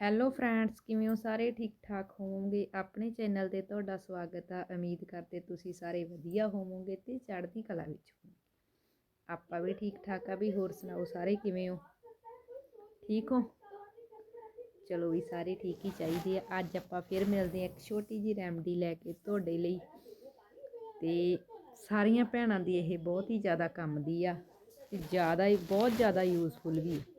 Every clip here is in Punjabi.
ਹੈਲੋ ਫਰੈਂਡਸ ਕਿਵੇਂ ਹੋ? ਸਾਰੇ ਠੀਕ ਠਾਕ ਹੋਵੋਗੇ? ਆਪਣੇ ਚੈਨਲ ਤੇ ਤੁਹਾਡਾ ਸਵਾਗਤ ਆ। ਉਮੀਦ ਕਰਦੇ ਤੁਸੀਂ ਸਾਰੇ ਵਧੀਆ ਹੋਵੋਗੇ ਤੇ ਚੜ੍ਹਦੀ ਕਲਾ ਵਿੱਚ ਹੋਵੋਗੇ। ਆਪਾਂ ਵੀ ਠੀਕ ਠਾਕ ਆ ਵੀ ਹੋਰ ਸੁਣਾਓ ਸਾਰੇ ਕਿਵੇਂ ਹੋ? ਠੀਕ ਹੋ? ਚਲੋ ਵੀ ਸਾਰੇ ਠੀਕ ਹੀ ਚਾਹੀਦੇ ਆ। ਅੱਜ ਆਪਾਂ ਫਿਰ ਮਿਲਦੇ ਆ ਇੱਕ ਛੋਟੀ ਜੀ ਰੈਮਡੀ ਲੈ ਕੇ ਤੁਹਾਡੇ ਲਈ। ਤੇ ਸਾਰੀਆਂ ਭੈਣਾਂ ਦੀ ਇਹ ਬਹੁਤ ਹੀ ਜ਼ਿਆਦਾ ਕੰਮ ਦੀ ਆ ਤੇ ਜ਼ਿਆਦਾ ਹੀ, ਬਹੁਤ ਜ਼ਿਆਦਾ ਯੂਜ਼ਫੁਲ ਵੀ ਆ।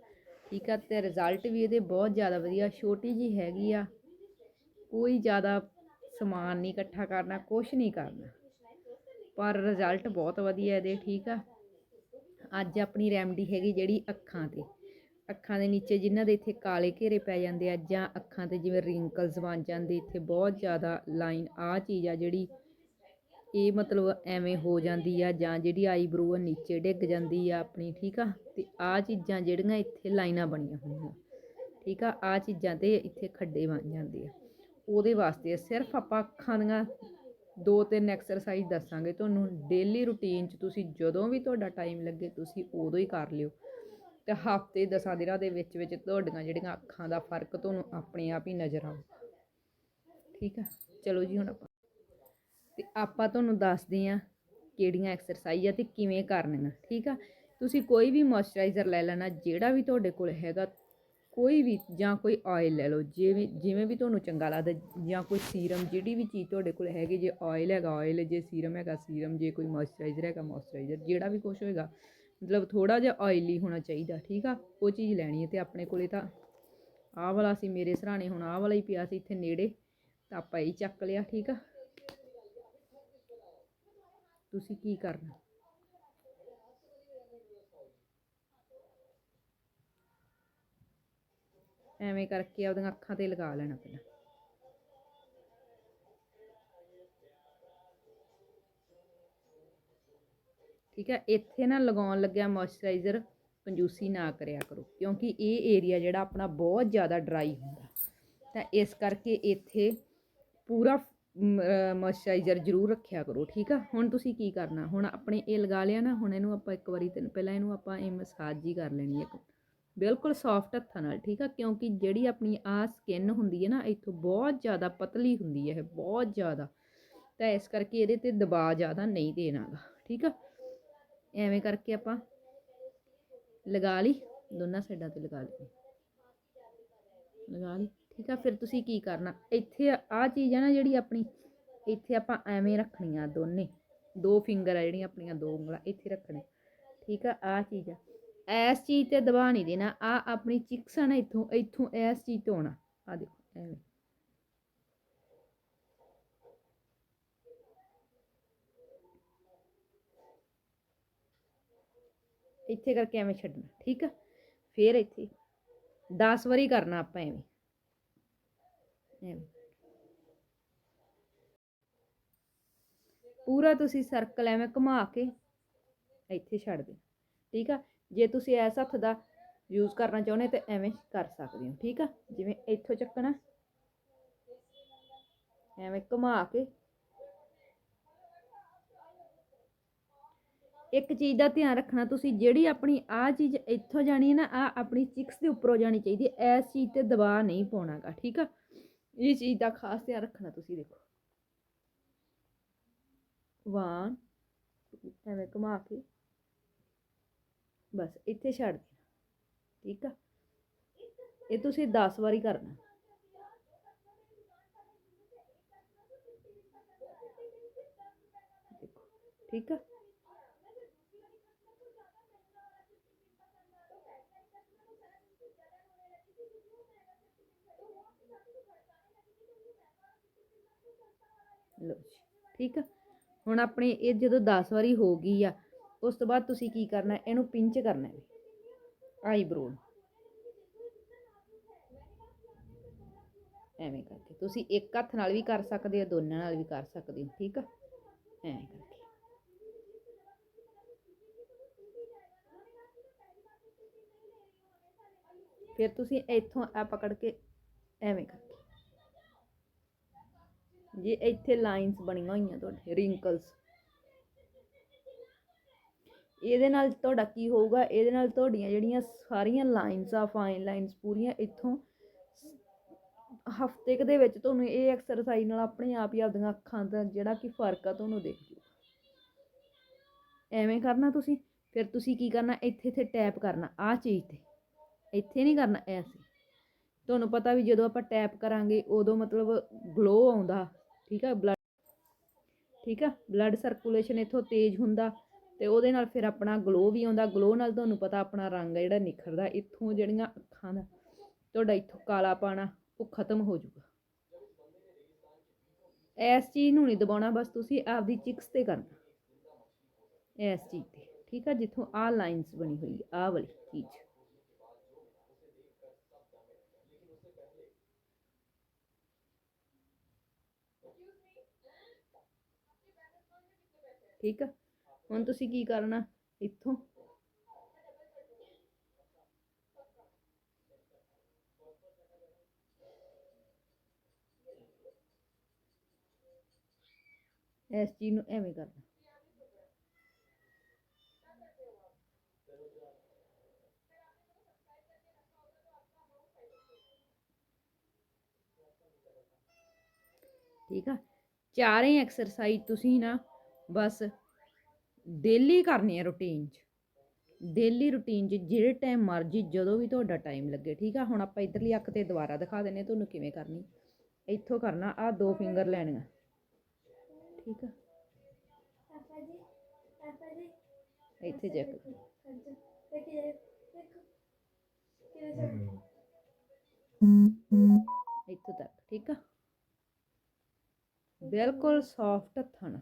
ਠੀਕ ਆ, ਤੇ ਰਿਜ਼ਲਟ ਵੀ ਇਹਦੇ ਬਹੁਤ ਜ਼ਿਆਦਾ ਵਧੀਆ, ਛੋਟੀ ਜੀ ਹੈਗੀ ਆ। ਕੋਈ ਜ਼ਿਆਦਾ ਸਮਾਨ ਨਹੀਂ ਇਕੱਠਾ ਕਰਨਾ, ਕੁਛ ਨਹੀਂ ਕਰਨਾ। ਪਰ ਰਿਜ਼ਲਟ ਬਹੁਤ ਵਧੀਆ ਇਹਦੇ, ਠੀਕ ਆ। ਅੱਜ ਆਪਣੀ ਰੈਮਡੀ ਹੈਗੀ ਜਿਹੜੀ ਅੱਖਾਂ ਤੇ। ਅੱਖਾਂ ਦੇ ਨੀਚੇ ਜਿਨ੍ਹਾਂ ਦੇ ਇੱਥੇ ਕਾਲੇ ਘੇਰੇ ਪੈ ਜਾਂਦੇ ਆ ਜਾਂ ਅੱਖਾਂ ਤੇ ਜਿਵੇਂ ਰਿੰਕਲਸ ਬਣ ਜਾਂਦੇ, ਇੱਥੇ ਬਹੁਤ ਜ਼ਿਆਦਾ ਲਾਈਨ ਆ ਚੀਜ਼ ਆ ਜਿਹੜੀ ਇਹ ਮਤਲਬ ਐਵੇਂ ਹੋ ਜਾਂਦੀ ਆ ਜਾਂ ਜਿਹੜੀ ਆਈਬ੍ਰੋ ਆ ਨੀਚੇ ਡਿੱਗ ਜਾਂਦੀ ਆ ਆਪਣੀ, ਠੀਕ ਆ? ਅਤੇ ਆਹ ਚੀਜ਼ਾਂ ਜਿਹੜੀਆਂ ਇੱਥੇ ਲਾਈਨਾਂ ਬਣੀਆਂ ਹੋਈਆਂ, ਠੀਕ ਆ? ਆਹ ਚੀਜ਼ਾਂ ਤੇ ਇੱਥੇ ਖੱਡੇ ਬਣ ਜਾਂਦੇ ਆ। ਉਹਦੇ ਵਾਸਤੇ ਸਿਰਫ ਆਪਾਂ ਅੱਖਾਂ ਦੀਆਂ ਦੋ ਤਿੰਨ ਐਕਸਰਸਾਈਜ਼ ਦੱਸਾਂਗੇ ਤੁਹਾਨੂੰ। ਡੇਲੀ ਰੁਟੀਨ 'ਚ ਤੁਸੀਂ ਜਦੋਂ ਵੀ ਤੁਹਾਡਾ ਟਾਈਮ ਲੱਗੇ, ਤੁਸੀਂ ਉਦੋਂ ਹੀ ਕਰ ਲਿਓ। ਤੇ ਹਫ਼ਤੇ ਦਸਾਂ ਦਿਨਾਂ ਦੇ ਵਿੱਚ ਵਿੱਚ ਤੁਹਾਡੀਆਂ ਜਿਹੜੀਆਂ ਅੱਖਾਂ ਦਾ ਫ਼ਰਕ ਤੁਹਾਨੂੰ ਆਪਣੇ ਆਪ ਹੀ ਨਜ਼ਰ ਆਊਗਾ। ਠੀਕ ਆ? ਚਲੋ ਜੀ, ਹੁਣ ਆਪਾਂ ਤੇ ਆਪਾਂ ਤੁਹਾਨੂੰ ਦੱਸਦੇ ਆ ਕਿਹੜੀਆਂ ਐਕਸਰਸਾਈਜ਼ ਆ ਤੇ ਕਿਵੇਂ ਕਰਨੀਆਂ, ਠੀਕ ਆ? ਤੁਸੀਂ ਕੋਈ ਵੀ ਮੋਇਸਚਰਾਈਜ਼ਰ ਲੈ ਲੈਣਾ, ਜਿਹੜਾ ਵੀ ਤੁਹਾਡੇ ਕੋਲ ਹੈਗਾ, ਕੋਈ ਵੀ ਜਾਂ ਕੋਈ ਆਇਲ ਲੈ ਲਓ, ਜਿਵੇਂ ਜਿਵੇਂ ਵੀ ਤੁਹਾਨੂੰ ਚੰਗਾ ਲੱਗਦਾ, ਜਾਂ ਕੋਈ ਸੀਰਮ ਜਿਹੜੀ ਵੀ ਚੀਜ਼ ਤੁਹਾਡੇ ਕੋਲ ਹੈਗੀ, ਜੇ ਆਇਲ ਹੈਗਾ ਆਇਲ ਜੇ ਸੀਰਮ ਹੈਗਾ ਸੀਰਮ ਜੇ ਕੋਈ ਮੋਇਸਚਰਾਈਜ਼ਰ ਹੈਗਾ ਮੋਇਸਚਰਾਈਜ਼ਰ ਜਿਹੜਾ ਵੀ ਕੁਝ ਹੋਏਗਾ, ਮਤਲਬ ਥੋੜਾ ਜਿਹਾ ਆਇਲੀ ਹੋਣਾ ਚਾਹੀਦਾ, ਠੀਕ ਆ? ਉਹ ਚੀਜ਼ ਲੈਣੀ ਹੈ ਤੇ ਆਪਣੇ ਕੋਲੇ ਤਾਂ ਆਹ ਵਾਲਾ ਸੀ, ਮੇਰੇ ਸਰਾਣੇ ਹੁਣ ਆਹ ਵਾਲਾ ਹੀ ਪਿਆ ਸੀ, ਇੱਥੇ ਨੇੜੇ, ਤਾਂ ਆਪਾਂ ਇਹ ਚੱਕ ਲਿਆ, ਠੀਕ ਆ? ਤੁਸੀਂ ਕੀ ਕਰਨਾ? ਐਵੇਂ ਕਰਕੇ ਆਪਦੀਆਂ ਅੱਖਾਂ ਤੇ ਲਗਾ ਲੈਣਾ ਪਹਿਲਾਂ। ਠੀਕ ਹੈ, ਇੱਥੇ ਨਾ ਲਗਾਉਣ ਲੱਗਿਆ ਮੋਇਸਚਰਾਈਜ਼ਰ ਕੰਜੂਸੀ ਨਾ ਕਰਿਆ ਕਰੋ, ਕਿਉਂਕਿ ਇਹ ਏਰੀਆ ਜਿਹੜਾ ਆਪਣਾ ਬਹੁਤ ਜ਼ਿਆਦਾ ਡਰਾਈ ਹੁੰਦਾ। ਤਾਂ ਇਸ ਕਰਕੇ ਇੱਥੇ ਪੂਰਾ ਮੋਇਸਚਰਾਈਜ਼ਰ ਜ਼ਰੂਰ ਰੱਖਿਆ ਕਰੋ, ਠੀਕ ਆ? ਹੁਣ ਤੁਸੀਂ ਕੀ ਕਰਨਾ? ਹੁਣ ਆਪਣੇ ਇਹ ਲਗਾ ਲਿਆ ਨਾ, ਹੁਣ ਇਹਨੂੰ ਆਪਾਂ ਇੱਕ ਵਾਰੀ ਤੇ ਪਹਿਲਾਂ ਇਹਨੂੰ ਆਪਾਂ ਇਹ ਮਸਾਜ ਹੀ ਕਰ ਲੈਣੀ ਹੈ ਬਿਲਕੁਲ ਸੌਫਟ ਹੱਥਾਂ ਨਾਲ, ਠੀਕ ਆ? ਕਿਉਂਕਿ ਜਿਹੜੀ ਆਪਣੀ ਆ ਸਕਿਨ ਹੁੰਦੀ ਹੈ ਨਾ, ਇੱਥੋਂ ਬਹੁਤ ਜ਼ਿਆਦਾ ਪਤਲੀ ਹੁੰਦੀ ਹੈ, ਇਹ ਬਹੁਤ ਜ਼ਿਆਦਾ। ਤਾਂ ਇਸ ਕਰਕੇ ਇਹਦੇ ਤੇ ਦਬਾਅ ਜ਼ਿਆਦਾ ਨਹੀਂ ਦੇਣਾਗਾ ਠੀਕ ਆ? ਐਵੇਂ ਕਰਕੇ ਆਪਾਂ ਲਗਾ ਲਈ, ਦੋਨਾਂ ਸਾਈਡਾਂ ਤੇ ਲਗਾ ਲਈ। ਲਗਾ ਲਈ। ਠੀਕ ਆ, ਫਿਰ ਤੁਸੀਂ ਕੀ ਕਰਨਾ? ਇੱਥੇ ਆ ਚੀਜ਼ ਹੈ ਨਾ ਜਿਹੜੀ ਆਪਣੀ, ਇੱਥੇ ਆਪਾਂ ਐਵੇਂ ਰੱਖਣੀਆਂ ਦੋਨੇ। ਦੋ ਫਿੰਗਰ ਆ ਜਿਹੜੀਆਂ ਆਪਣੀਆਂ, ਦੋ ਉਂਗਲਾਂ ਇੱਥੇ ਰੱਖਣੇ ਠੀਕ ਆ ਆ ਚੀਜ਼ ਆ। ਐਸ ਚੀਜ਼ ਤੇ ਦਬਾ ਨਹੀਂ ਦੇਣਾ। ਆ ਆਪਣੀ ਚਿਕਸ ਆ ਨਾ ਇੱਥੋਂ ਇੱਥੋਂ ਐਸ ਚੀਜ਼ ਤੋਂ ਆਉਣਾ। ਆ ਦੇਖੋ, ਐਵੇਂ। ਇੱਥੇ ਕਰਕੇ ਐਵੇਂ ਛੱਡਣਾ, ਠੀਕ ਆ? ਫੇਰ ਇੱਥੇ 10 ਵਾਰੀ ਕਰਨਾ ਆਪਾਂ ਐਵੇਂ ਐਵੇਂ। ਪੂਰਾ ਤੁਸੀਂ ਸਰਕਲ ਐਵੇਂ ਘੁਮਾ ਕੇ ਇੱਥੇ ਛੱਡ ਦਿਓ, ਠੀਕ ਆ? ਜੇ ਤੁਸੀਂ ਐਸ ਹੱਥ ਦਾ ਯੂਜ਼ ਕਰਨਾ ਚਾਹੁੰਦੇ ਤਾਂ ਐਵੇਂ ਕਰ ਸਕਦੇ ਹੋ, ਠੀਕ ਆ? ਜਿਵੇਂ ਇੱਥੋਂ ਚੱਕਣਾ। ਐਵੇਂ ਘੁਮਾ ਕੇ। ਇੱਕ ਚੀਜ਼ ਦਾ ਧਿਆਨ ਰੱਖਣਾ ਤੁਸੀਂ, ਜਿਹੜੀ ਆਪਣੀ ਆ ਚੀਜ਼ ਇੱਥੋਂ ਜਾਣੀ ਹੈ ਨਾ ਆ ਆਪਣੀ ਚਿਕਸ ਦੇ ਉੱਪਰੋਂ ਜਾਣੀ ਚਾਹੀਦੀ ਹੈ। ਇਸ ਚੀਜ਼ ਤੇ ਦਬਾਅ ਨਹੀਂ ਪਾਉਣਾਗਾ, ਠੀਕ ਆ? ਇਹ ਚੀਜ਼ ਦਾ ਖਾਸ ਧਿਆਨ ਰੱਖਣਾ ਤੁਸੀਂ ਦੇਖੋ। ਵਾਨ ਐਵੇਂ ਘੁਮਾ ਕੇ। ਬਸ, ਇੱਥੇ ਛੱਡ ਦੇਣਾ। ਠੀਕ ਆ? ਇਹ ਤੁਸੀਂ 10 ਵਾਰੀ ਕਰਨਾ। ਠੀਕ ਆ? ਲੋ ਜੀ, ਠੀਕ ਆ? ਹੁਣ ਆਪਣੇ ਇਹ ਜਦੋਂ 10 ਵਾਰੀ ਹੋ ਗਈ ਆ, ਉਸ ਤੋਂ ਬਾਅਦ ਤੁਸੀਂ ਕੀ ਕਰਨਾ, ਇਹਨੂੰ ਪਿੰਚ ਕਰਨਾ ਹੈ ਆਈਬ੍ਰੋ ਐਵੇਂ ਕਰਕੇ, ਤੁਸੀਂ ਇੱਕ ਹੱਥ ਨਾਲ ਵੀ ਕਰ ਸਕਦੇ ਹੋ, ਦੋਨਾਂ ਨਾਲ ਵੀ ਕਰ ਸਕਦੇ ਹੋ, ਠੀਕ ਆ? ਐਵੇਂ ਕਰਕੇ। ਫਿਰ ਤੁਸੀਂ ਇੱਥੋਂ ਆ ਪਕੜ ਕੇ ਐਵੇਂ ਕਰਕੇ ਜੇ ਇੱਥੇ ਲਾਈਨਸ ਬਣੀਆਂ ਹੋਈਆਂ ਤੁਹਾਡੇ ਰਿੰਕਲਸ ਇਹਦੇ ਨਾਲ ਤੁਹਾਡਾ ਕੀ ਹੋਊਗਾ? ਇਹਦੇ ਨਾਲ ਤੁਹਾਡੀਆਂ ਜਿਹੜੀਆਂ ਸਾਰੀਆਂ ਲਾਈਨਸ ਆ ਫਾਈਨ ਲਾਈਨਸ ਪੂਰੀਆਂ ਇੱਥੋਂ ਹਫ਼ਤੇ ਕੁ ਦੇ ਵਿੱਚ ਤੁਹਾਨੂੰ ਇਹ ਐਕਸਰਸਾਈਜ਼ ਨਾਲ ਆਪਣੇ ਆਪ ਹੀ ਆਪਦੀਆਂ ਅੱਖਾਂ ਦਾ ਜਿਹੜਾ ਕਿ ਫ਼ਰਕ ਆ ਤੁਹਾਨੂੰ ਦਿਖ ਜੂ। ਐਵੇਂ ਕਰਨਾ ਤੁਸੀਂ, ਫਿਰ ਤੁਸੀਂ ਕੀ ਕਰਨਾ? ਇੱਥੇ ਇੱਥੇ ਟੈਪ ਕਰਨਾ, ਆਹ ਚੀਜ਼ ਤੇ। ਇੱਥੇ ਨਹੀਂ ਕਰਨਾ, ਐਸੇ। ਤੁਹਾਨੂੰ ਪਤਾ ਵੀ ਜਦੋਂ ਆਪਾਂ ਟੈਪ ਕਰਾਂਗੇ, ਉਦੋਂ ਮਤਲਬ ਗਲੋ ਆਉਂਦਾ। ਠੀਕ ਆ? ਬਲੱਡ ਠੀਕ ਆ? ਬਲੱਡ ਸਰਕੂਲੇਸ਼ਨ ਇੱਥੋਂ ਤੇਜ਼ ਹੁੰਦਾ ਤੇ ਉਹਦੇ ਨਾਲ ਫਿਰ ਆਪਣਾ ਗਲੋ ਵੀ ਆਉਂਦਾ। ਗਲੋ ਨਾਲ ਤੁਹਾਨੂੰ ਪਤਾ ਆਪਣਾ ਰੰਗ ਆ ਜਿਹੜਾ ਨਿਖਰਦਾ। ਇੱਥੋਂ ਜਿਹੜੀਆਂ ਅੱਖਾਂ ਦਾ ਤੁਹਾਡਾ ਇੱਥੋਂ ਕਾਲਾ ਪਾਣਾ, ਉਹ ਖਤਮ ਹੋ ਜਾਊਗਾ। ਇਸ ਚੀਜ਼ ਨੂੰ ਨਹੀਂ ਦਬਾਉਣਾ, ਬਸ ਤੁਸੀਂ ਆਪਦੀ ਚਿਕਸ ਤੇ ਕਰਨਾ। ਇਸ ਚੀਜ਼ ਤੇ। ਠੀਕ ਆ? ਜਿੱਥੋਂ ਆਹ ਲਾਈਨਸ ਬਣੀ ਹੋਈ ਆ, ਆਹ ਵਾਲੀ ਚੀਜ਼। ਠੀਕ ਆ? ਹੁਣ ਤੁਸੀਂ ਕੀ ਕਰਨਾ ਇੱਥੋਂ? ਇਸ ਚੀਜ਼ ਨੂੰ ਐਵੇਂ ਕਰਨਾ। ਠੀਕ ਆ? ਚਾਰੇ ਐਕਸਰਸਾਈਜ਼ ਤੁਸੀਂ ਨਾ ਬਸ ਡੇਲੀ ਕਰਨੀ ਹੈ ਰੁਟੀਨ 'ਚ। ਡੇਲੀ ਰੁਟੀਨ 'ਚ ਜਿਹੜੇ ਟਾਈਮ ਮਰਜ਼ੀ ਜਦੋਂ ਵੀ ਤੁਹਾਡਾ ਟਾਈਮ ਲੱਗੇ ਠੀਕ ਆ? ਹੁਣ ਆਪਾਂ ਇਧਰਲੀ ਅੱਖ ਤੇ ਦੁਬਾਰਾ ਦਿਖਾ ਦਿੰਨੇ ਤੁਹਾਨੂੰ ਕਿਵੇਂ ਕਰਨੀ। ਇੱਥੋਂ ਕਰਨਾ ਆ ਦੋ ਫਿੰਗਰ ਲੈਣੀਆਂ। ਠੀਕ ਆ? ਪਾਪਾ ਜੀ ਪਾਪਾ ਜੀ। ਇੱਥੇ ਚੈੱਕ ਇੱਥੋਂ ਤੱਕ ਠੀਕ ਆ? ਬਿਲਕੁਲ ਸੌਫਟ ਹੱਥਾਂ ਨਾਲ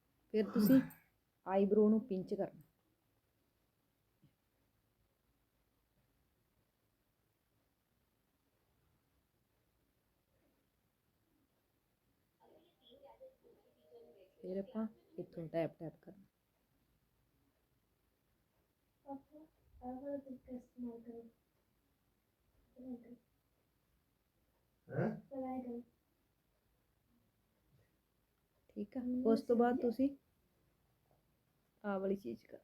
ਫਿਰ ਤੁਸੀਂ ਆਈਬ੍ਰੋ ਨੂੰ ਪਿੰਚ ਕਰਨਾ। ਫਿਰ ਆਪਾਂ ਇੱਥੋਂ ਟੈਪ ਟੈਪ ਕਰਨਾ। ਹੈਂ? ਠੀਕ ਆ? ਉਸ ਤੋਂ ਬਾਅਦ ਤੁਸੀਂ ਆਹ ਵਾਲੀ ਚੀਜ਼ ਕਰ।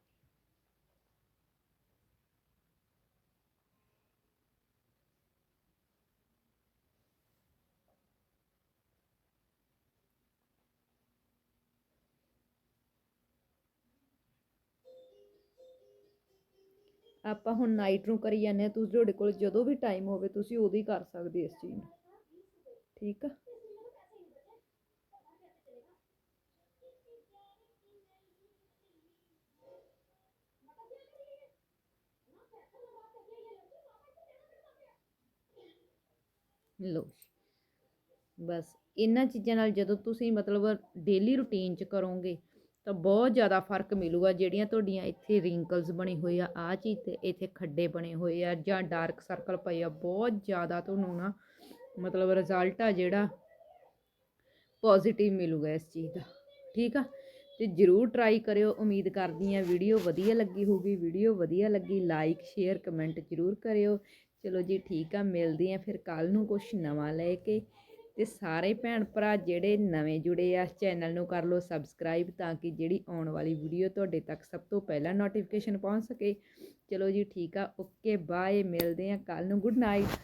ਆਪਾਂ ਹੁਣ ਨਾਈਟ ਨੂੰ ਕਰੀ ਜਾਂਦੇ ਆ ਤੁਸੀਂ ਤੁਹਾਡੇ ਕੋਲ ਜਦੋਂ ਵੀ ਟਾਈਮ ਹੋਵੇ ਤੁਸੀਂ ਉਦੋਂ ਹੀ ਕਰ ਸਕਦੇ ਇਸ ਚੀਜ਼ ਨੂੰ। ਠੀਕ ਆ? ਲੋ ਬਸ ਇਹਨਾਂ ਚੀਜ਼ਾਂ ਨਾਲ ਜਦੋਂ ਤੁਸੀਂ ਮਤਲਬ ਡੇਲੀ ਰੁਟੀਨ ਚ ਕਰੋਗੇ ਤਾਂ ਬਹੁਤ ਜ਼ਿਆਦਾ ਫ਼ਰਕ ਮਿਲੂਗਾ। ਜਿਹੜੀਆਂ ਤੁਹਾਡੀਆਂ ਇੱਥੇ ਰਿੰਕਲਸ ਬਣੇ ਹੋਏ ਆ, ਆਹ ਚੀਜ਼ ਤੇ ਇੱਥੇ ਖੱਡੇ ਬਣੇ ਹੋਏ ਆ ਜਾਂ ਡਾਰਕ ਸਰਕਲ ਪਏ ਆ, ਬਹੁਤ ਜ਼ਿਆਦਾ ਤੁਹਾਨੂੰ ਨਾ ਮਤਲਬ ਰਿਜ਼ਲਟ ਆ ਜਿਹੜਾ ਪੋਜ਼ਿਟਿਵ ਮਿਲੂਗਾ ਇਸ ਚੀਜ਼ ਦਾ। ਠੀਕ ਆ? ਤੇ ਜਰੂਰ ਟਰਾਈ ਕਰਿਓ। ਉਮੀਦ ਕਰਦੀ ਆ ਵੀਡੀਓ ਵਧੀਆ ਲੱਗੀ ਹੋਊਗੀ। ਵੀਡੀਓ ਵਧੀਆ ਲੱਗੀ ਲਾਈਕ ਸ਼ੇਅਰ ਕਮੈਂਟ ਜਰੂਰ ਕਰਿਓ। ਚਲੋ ਜੀ, ਠੀਕ ਆ। ਮਿਲਦੇ ਆ ਫਿਰ ਕੱਲ ਨੂੰ ਕੁਝ ਨਵਾਂ ਲੈ ਕੇ। ਤੇ ਸਾਰੇ ਭੈਣ ਭਰਾ ਜਿਹੜੇ ਨਵੇਂ ਜੁੜੇ ਆ ਚੈਨਲ ਨੂੰ ਕਰ ਲਓ ਸਬਸਕ੍ਰਾਈਬ ਤਾਂ ਕਿ ਜਿਹੜੀ ਆਉਣ ਵਾਲੀ ਵੀਡੀਓ ਤੁਹਾਡੇ ਤੱਕ ਸਭ ਤੋਂ ਪਹਿਲਾਂ ਨੋਟੀਫਿਕੇਸ਼ਨ ਪਹੁੰਚ ਸਕੇ। ਚਲੋ ਜੀ, ਠੀਕ ਆ। ਓਕੇ ਬਾਏ ਮਿਲਦੇ ਆ ਕੱਲ ਨੂੰ। Good night